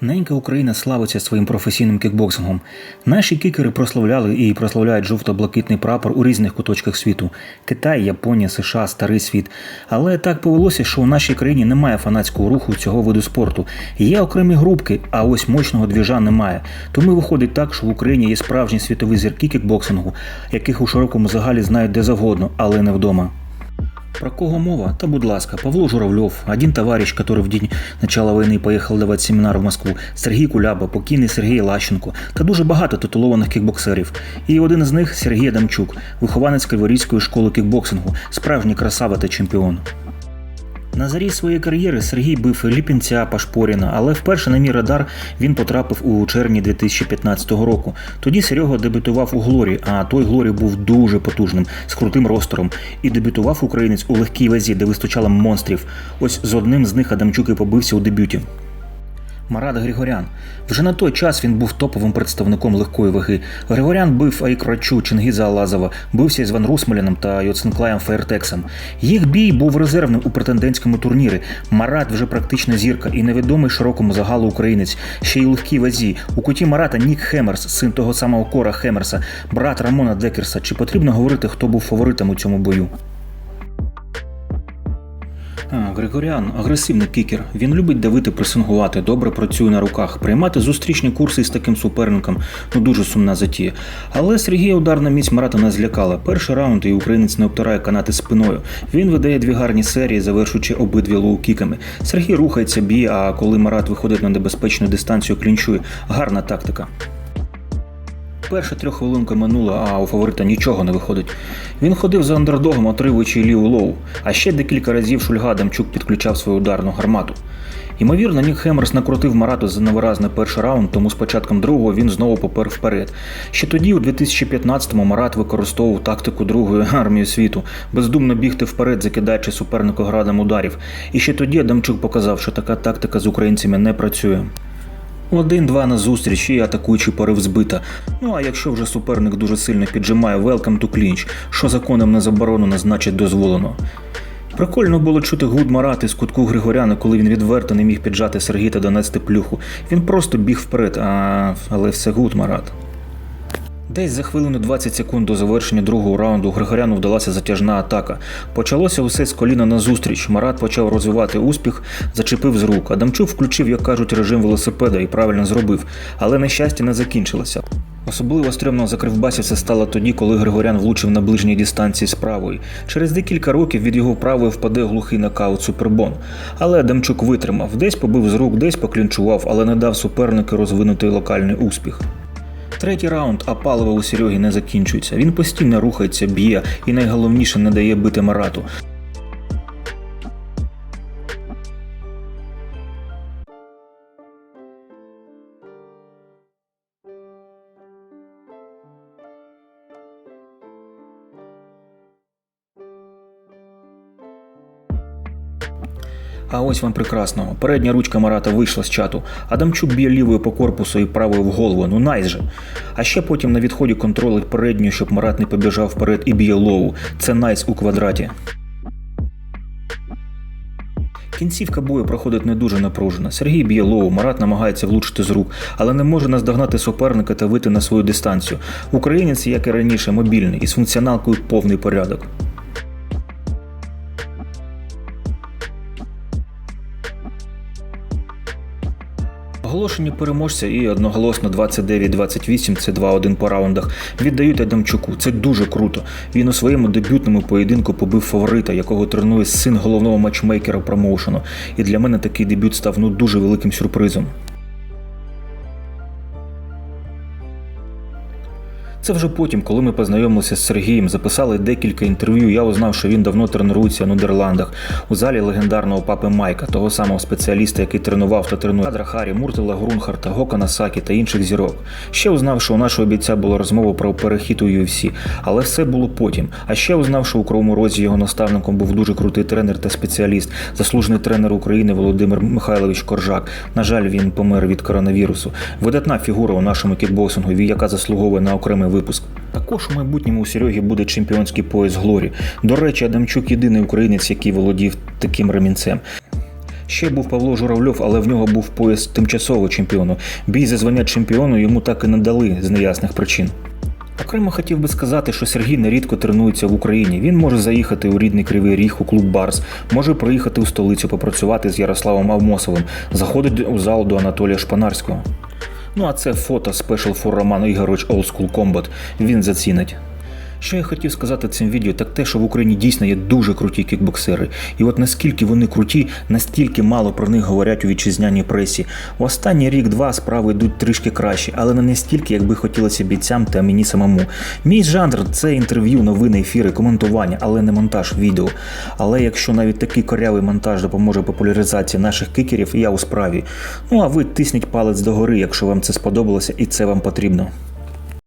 Ненька Україна славиться своїм професійним кікбоксингом. Наші кікери прославляли і прославляють жовто-блакитний прапор у різних куточках світу: Китай, Японія, США, Старий світ. Але так повелося, що у нашій країні немає фанатського руху цього виду спорту. Є окремі групки, а ось мощного двіжа немає. Тому виходить так, що в Україні є справжні світові зірки кікбоксингу, яких у широкому загалі знають де завгодно, але не вдома. Про кого мова? Та будь ласка, Павло Журавльов, один товарищ, который в день начала війни поїхав давати семінар в Москву, Сергій Куляба, покійний Сергій Лащенко та дуже багато титулованих кікбоксерів. І один із них Сергій Адамчук, вихованець Криворізької школи кікбоксингу, справжній красава та чемпіон. На зарі своєї кар'єри Сергій бив Ліпінця Пашпоріна, але вперше на мій радар він потрапив у червні 2015 року. Тоді Серега дебютував у Глорі, а той Глорі був дуже потужним, з крутим ростером. І дебютував українець у легкій вазі, де вистачало монстрів. Ось з одним з них Адамчук і побився у дебюті. Марат Григорян. Вже на той час він був топовим представником легкої ваги. Григорян бив Айкрачу, Чингіза Алазова, бився із Ван Русмаляном та Йоценклаєм Фейртексом. Їх бій був резервним у претендентському турнірі. Марат вже практично зірка і невідомий широкому загалу українець. Ще й у легкій вазі. У куті Марата Нік Хемерс, син того самого Кора Хемерса, брат Рамона Декерса. Чи потрібно говорити, хто був фаворитом у цьому бою? Григоріан агресивний кікер. Він любить давити пресингувати, добре працює на руках, приймати зустрічні курси із таким суперником ну дуже сумна затія. Але Сергія ударна міць Марата не злякала. Перший раунд і українець не обтирає канати спиною. Він видає дві гарні серії, завершуючи обидві лоу-кіками. Сергій рухається, б'є, а коли Марат виходить на небезпечну дистанцію, клінчує. Гарна тактика. Перша трьоххвилинка минула, а у фаворита нічого не виходить. Він ходив за андердогом, отримуючи ліву лоу, а ще декілька разів Шульга Дамчук підключав свою ударну гармату. Ймовірно, Нік Хемерс накрутив Марату за невиразний перший раунд, тому з початком другого він знову попер вперед. Ще тоді, у 2015-му, Марат використовував тактику другої армії світу, бездумно бігти вперед, закидаючи супернику градом ударів. І ще тоді Адамчук показав, що така тактика з українцями не працює. Один-два на зустріч і атакуючий порив збита. Ну а якщо вже суперник дуже сильно піджимає welcome to clinch, що законом не заборонено, значить дозволено. Прикольно було чути гуд Марати з кутку Григоряна, коли він відверто не міг піджати Сергій та донести плюху. Він просто біг вперед, а... але все гуд Марат. Десь за хвилину 20 секунд до завершення другого раунду Григоряну вдалася затяжна атака. Почалося усе з коліна на зустріч. Марат почав розвивати успіх, зачепив з рук. Адамчук включив, як кажуть, режим велосипеда і правильно зробив, але нещастя не закінчилося. Особливо стрьомно закривбасів це стало тоді, коли Григорян влучив на ближній дистанції з правої. Через декілька років від його правої впаде глухий нокаут Супербон. Але Адамчук витримав, десь побив з рук, десь поклінчував, але не дав супернику розвинути локальний успіх. Третій раунд, а паливо у Сереги не закінчується. Він постійно рухається, б'є і найголовніше не дає бити Марату. А ось вам прекрасного. Передня ручка Марата вийшла з чату. Адамчук б'є лівою по корпусу і правою в голову. Ну найс же. А ще потім на відході контролить передню, щоб Марат не побіжав вперед і б'є лоу. Це найс у квадраті. Кінцівка бою проходить не дуже напружено. Сергій б'є лоу, Марат намагається влучити з рук, але не може наздогнати суперника та вийти на свою дистанцію. Українець, як і раніше, мобільний і з функціоналкою повний порядок. Оголошені переможця і одноголосно 29-28, це 2-1 по раундах, віддають Адамчуку. Це дуже круто. Він у своєму дебютному поєдинку побив фаворита, якого тренує син головного матчмейкера промоушену. І для мене такий дебют став ну дуже великим сюрпризом. Це вже потім, коли ми познайомилися з Сергієм, записали декілька інтерв'ю. Я узнав, що він давно тренується в Нідерландах у залі легендарного папи Майка, того самого спеціаліста, який тренував та тренує Кадра Харі, Муртела Грунхарта, Гокана Сакі та інших зірок. Ще узнав, що у нашого бійця була розмова про перехід у UFC, але все було потім. А ще узнав, що у Кривому Розі його наставником був дуже крутий тренер та спеціаліст, заслужений тренер України Володимир Михайлович Коржак. На жаль, він помер від коронавірусу. Видатна фігура у нашому кікбоксингу, яка заслуговує на окремий випуск. Також у майбутньому у Сереги буде чемпіонський пояс Глорі. До речі, Адамчук єдиний українець, який володів таким ремінцем. Ще був Павло Журавльов, але в нього був пояс тимчасового чемпіону. Бій за звання чемпіону йому так і не дали з неясних причин. Окремо хотів би сказати, що Сергій нерідко тренується в Україні. Він може заїхати у рідний Кривий Ріг у клуб Барс, може приїхати у столицю попрацювати з Ярославом Авмосовим, заходить у зал до Анатолія Шпанарського. Ну а це фото спешл фор Роман Ігорович Old School Combat. Він зацінить. Що я хотів сказати цим відео, так те, що в Україні дійсно є дуже круті кікбоксери. І от наскільки вони круті, настільки мало про них говорять у вітчизняній пресі. В останній рік-два справи йдуть трішки краще, але не настільки, як би хотілося бійцям та мені самому. Мій жанр це інтерв'ю, новини, ефіри, коментування, але не монтаж відео. Але якщо навіть такий корявий монтаж допоможе популяризації наших кикерів, я у справі. Ну а ви тисніть палець догори, якщо вам це сподобалося і це вам потрібно.